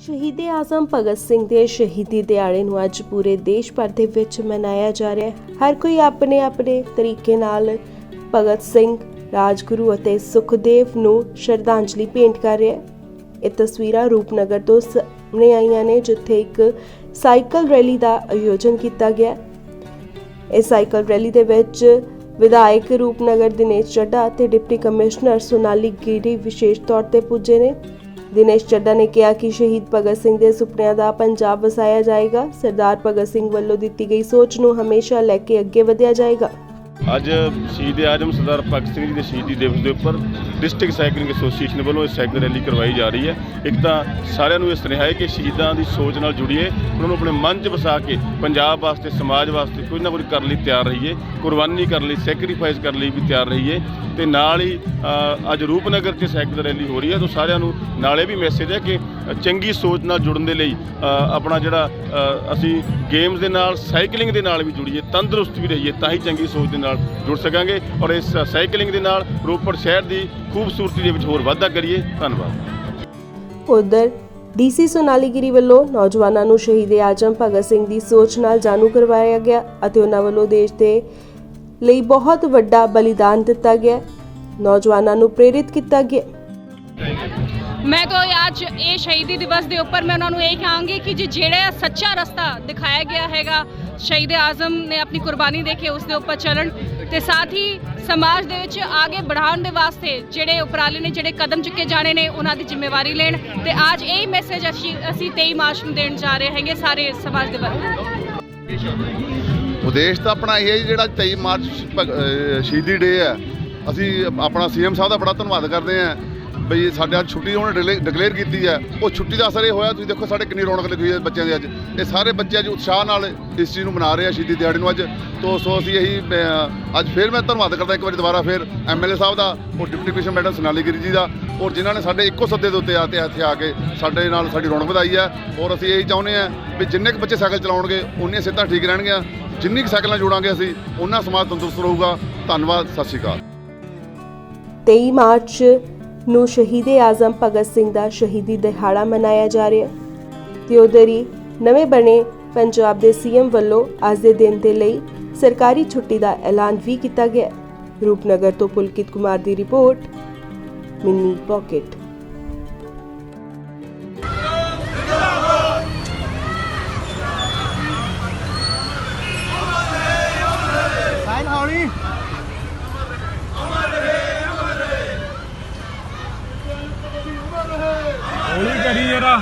ਸ਼ਹੀਦ ਆਜ਼ਮ ਭਗਤ ਸਿੰਘ ਦੇ ਸ਼ਹੀਦੀ ਦਿਹਾੜੇ ਨੂੰ ਅੱਜ ਪੂਰੇ ਦੇਸ਼ ਭਰ ਦੇ ਵਿੱਚ ਮਨਾਇਆ ਜਾ ਰਿਹਾ ਹੈ। ਹਰ ਕੋਈ ਆਪਣੇ ਆਪਣੇ ਤਰੀਕੇ ਨਾਲ ਭਗਤ ਸਿੰਘ, ਰਾਜਗੁਰੂ ਅਤੇ ਸੁਖਦੇਵ ਨੂੰ ਸ਼ਰਧਾਂਜਲੀ ਭੇਂਟ ਕਰ ਰਿਹਾ ਹੈ। ਇਹ ਤਸਵੀਰਾਂ ਰੂਪਨਗਰ ਤੋਂ ਸਾਹਮਣੇ ਆਈਆਂ ਨੇ, ਜਿੱਥੇ ਇੱਕ ਸਾਈਕਲ ਰੈਲੀ ਦਾ ਆਯੋਜਨ ਕੀਤਾ ਗਿਆ ਇਸ ਸਾਈਕਲ ਰੈਲੀ ਦੇ ਵਿੱਚ ਵਿਧਾਇਕ ਰੂਪਨਗਰ ਦਿਨੇਸ਼ ਚੱਡਾ ਅਤੇ ਡਿਪਟੀ ਕਮਿਸ਼ਨਰ ਸੋਨਾਲੀ ਗਿਰੀ ਵਿਸ਼ੇਸ਼ ਤੌਰ ਤੇ ਪੁੱਜੇ ਨੇ। ਦਿਨੇਸ਼ ਚੱਡਾ ਨੇ ਕਿਹਾ ਕਿ ਸ਼ਹੀਦ ਭਗਤ ਸਿੰਘ ਦੇ ਸੁਪਨਿਆਂ ਦਾ ਪੰਜਾਬ ਵਸਾਇਆ ਜਾਏਗਾ। ਸਰਦਾਰ ਭਗਤ ਸਿੰਘ ਵੱਲੋਂ ਦਿੱਤੀ ਗਈ ਸੋਚ ਨੂੰ ਹਮੇਸ਼ਾ ਲੈ ਕੇ ਅੱਗੇ ਵਧਿਆ ਜਾਏਗਾ। ਅੱਜ ਸ਼ਹੀਦ ਆਜਮ ਸਰਦਾਰ ਭਗਤ ਸਿੰਘ ਜੀ ਦੇ ਸ਼ਹੀਦੀ ਦਿਵਸ ਦੇ ਉੱਪਰ ਡਿਸਟ੍ਰਿਕਟ ਸਾਈਕਲਿੰਗ ਐਸੋਸੀਏਸ਼ਨ ਵੱਲੋਂ ਇਹ ਸਾਈਕਲ ਰੈਲੀ ਕਰਵਾਈ ਜਾ ਰਹੀ ਹੈ। ਇੱਕ ਤਾਂ ਸਾਰਿਆਂ ਨੂੰ ਇਹ ਸੁਨੇਹਾ ਹੈ ਕਿ ਸ਼ਹੀਦਾਂ ਦੀ ਸੋਚ ਨਾਲ ਜੁੜੀਏ, ਉਹਨਾਂ ਨੂੰ ਆਪਣੇ ਮਨ 'ਚ ਵਸਾ ਕੇ ਪੰਜਾਬ ਵਾਸਤੇ, ਸਮਾਜ ਵਾਸਤੇ ਕੁਝ ਨਾ ਕੁਝ ਕਰਨ ਲਈ ਤਿਆਰ ਰਹੀਏ, ਕੁਰਬਾਨੀ ਕਰਨ ਲਈ ਸੈਕਰੀਫਾਈਸ ਕਰਨ ਲਈ ਵੀ ਤਿਆਰ ਰਹੀਏ ਤੇ ਨਾਲ ਹੀ ਅੱਜ ਰੂਪਨਗਰ 'ਚ ਸਾਈਕਲ ਰੈਲੀ ਹੋ ਰਹੀ ਹੈ। ਤਾਂ ਸਾਰਿਆਂ ਨੂੰ ਨਾਲੇ ਵੀ ਮੈਸੇਜ ਹੈ ਕਿ ਚੰਗੀ ਸੋਚ ਨਾਲ ਜੁੜਨ ਦੇ ਲਈ ਆਪਣਾ ਜਿਹੜਾ ਅਸੀਂ ਗੇਮਸ ਦੇ ਨਾਲ, ਸਾਈਕਲਿੰਗ ਦੇ ਨਾਲ ਵੀ ਜੁੜੀਏ, ਤੰਦਰੁਸਤ ਵੀ ਰਹੀਏ, ਤਾਂ ਹੀ ਚੰਗੀ ਸੋਚ ਦੇ ਨਾਲ ਜੁੜ ਸਕਾਂਗੇ ਔਰ ਇਸ ਸਾਈਕਲਿੰਗ ਦੇ ਨਾਲ ਰੋਪੜ ਸ਼ਹਿਰ ਦੀ ਖੂਬਸੂਰਤੀ ਦੇ ਵਿੱਚ ਹੋਰ ਵਾਧਾ ਕਰੀਏ। ਧੰਨਵਾਦ। ਉਧਰ ਡੀਸੀ ਸੋਨਾਲੀਗਿਰੀ ਵੱਲੋਂ ਨੌਜਵਾਨਾਂ ਨੂੰ ਸ਼ਹੀਦ ਆਜਮ ਭਗਤ ਸਿੰਘ ਦੀ ਸੋਚ ਨਾਲ ਜਾਣੂ ਕਰਵਾਇਆ ਗਿਆ ਅਤੇ ਉਹਨਾਂ ਵੱਲੋਂ ਦੇਸ਼ ਦੇ ਲਈ ਬਹੁਤ ਵੱਡਾ ਬਲੀਦਾਨ ਦਿੱਤਾ ਗਿਆ। ਨੌਜਵਾਨਾਂ ਨੂੰ ਪ੍ਰੇਰਿਤ ਕੀਤਾ ਗਿਆ। ਮੈਂ ਤਾਂ ਅੱਜ ਇਹ ਸ਼ਹੀਦੀ ਦਿਵਸ ਦੇ ਉੱਪਰ ਮੈਂ ਉਹਨਾਂ ਨੂੰ ਇਹ ਕਹਾਂਗੀ ਕਿ ਜੀ ਜਿਹੜਾ ਸੱਚਾ ਰਸਤਾ ਦਿਖਾਇਆ ਗਿਆ ਹੈਗਾ ਸ਼ਹੀਦ ਆਜ਼ਮ ਨੇ ਆਪਣੀ ਕੁਰਬਾਨੀ ਦੇ ਕੇ ਉਸ ਦੇ ਉੱਪਰ ਚੱਲਣ ਤੇ ਸਾਥ ਹੀ ਸਮਾਜ ਦੇ ਵਿੱਚ ਆਗੇ ਵਧਾਉਣ ਦੇ ਵਾਸਤੇ ਜਿਹੜੇ ਉਪਰਾਲੇ ਨੇ, ਜਿਹੜੇ ਕਦਮ ਚੁੱਕੇ ਜਾਣੇ ਨੇ, ਉਹਨਾਂ ਦੀ ਜ਼ਿੰਮੇਵਾਰੀ ਲੈਣ ਤੇ ਅੱਜ ਇਹ ਮੈਸੇਜ ਅਸੀਂ ਅਸੀਂ 23 ਮਾਰਚ ਨੂੰ ਦੇਣ ਜਾ ਰਹੇ ਹੈਗੇ ਸਾਰੇ ਸਮਾਜ ਦੇ ਵਰਗ ਉਦੇਸ਼ ਤਾਂ ਆਪਣਾ ਇਹ ਹੈ ਜਿਹੜਾ 23 ਮਾਰਚ ਸ਼ਹੀਦੀ ਡੇ ਹੈ। ਅਸੀਂ ਆਪਣਾ ਸੀਐਮ ਸਾਹਿਬ ਦਾ ਬੜਾ ਧੰਨਵਾਦ ਕਰਦੇ ਹਾਂ। ਬਈ ਸਾਡੇ ਅੱਜ ਛੁੱਟੀ ਉਹਨੇ ਡਿਕਲੇਅਰ ਕੀਤੀ ਹੈ। ਉਹ ਛੁੱਟੀ ਦਾ ਅਸਰ ਇਹ ਹੋਇਆ, ਤੁਸੀਂ ਦੇਖੋ ਸਾਡੇ ਕਿੰਨੀ ਰੌਣਕ ਲੱਗੀ ਹੋਈ ਹੈ ਬੱਚਿਆਂ ਦੇ ਅੱਜ। ਇਹ ਸਾਰੇ ਬੱਚੇ ਅੱਜ ਉਤਸ਼ਾਹ ਨਾਲ ਇਸ ਚੀਜ਼ ਨੂੰ ਮਨਾ ਰਹੇ ਆ, ਸ਼ਹੀਦੀ ਦਿਹਾੜੀ ਨੂੰ ਅੱਜ। ਤੋਂ ਸੋ ਅਸੀਂ ਇਹੀ ਅੱਜ ਫਿਰ ਮੈਂ ਧੰਨਵਾਦ ਕਰਦਾ ਇੱਕ ਵਾਰੀ ਦੁਬਾਰਾ ਫਿਰ ਐਮਐਲਏ ਸਾਹਿਬ ਦਾ, ਔਰ deputy commissioner madam Sonali Giri ji ਦਾ, ਔਰ ਜਿਨ੍ਹਾਂ ਨੇ ਸਾਡੇ ਇੱਕੋ ਸੱਦੇ ਦੇ ਉੱਤੇ ਆ ਤੇ ਇੱਥੇ ਆ ਕੇ ਸਾਡੇ ਨਾਲ ਸਾਡੀ ਰੌਣਕ ਵਧਾਈ ਹੈ। ਔਰ ਅਸੀਂ ਇਹੀ ਚਾਹੁੰਦੇ ਹਾਂ ਵੀ ਜਿੰਨੇ ਕੁ ਬੱਚੇ ਸਾਈਕਲ ਚਲਾਉਣਗੇ, ਉਨੀਆਂ ਸਿਹਤਾਂ ਠੀਕ ਰਹਿਣਗੀਆਂ। ਜਿੰਨੀ ਕੁ ਸਾਈਕਲਾਂ ਨਾਲ ਜੋੜਾਂਗੇ ਅਸੀਂ ਉਹਨਾਂ ਸਮਾਜ ਤੰਦਰੁਸਤ ਰਹੂਗਾ। ਧੰਨਵਾਦ, ਸਤਿ ਸ਼੍ਰੀ ਅਕਾਲ। 23 ਮਾਰਚ ਨੂੰ ਸ਼ਹੀਦ ਆਜ਼ਮ ਭਗਤ ਸਿੰਘ ਦਾ ਸ਼ਹੀਦੀ ਦਿਹਾੜਾ ਮਨਾਇਆ ਜਾ ਰਿਹਾ ਹੈ। ਤੇ ਉਧਰ ਹੀ ਨਵੇਂ ਬਣੇ ਪੰਜਾਬ ਦੇ ਸੀਐਮ ਵੱਲੋਂ ਅੱਜ ਦੇ ਦਿਨ ਦੇ ਲਈ ਸਰਕਾਰੀ ਛੁੱਟੀ ਦਾ ਐਲਾਨ ਵੀ ਕੀਤਾ ਗਿਆ ਰੂਪਨਗਰ ਤੋਂ ਪੁਲਕਿਤ ਕੁਮਾਰ ਦੀ ਰਿਪੋਰਟ, ਮਿੰਨੀ ਪਾਕਟ ਹੌਲੀ ਕਰੀ ਜਰਾ।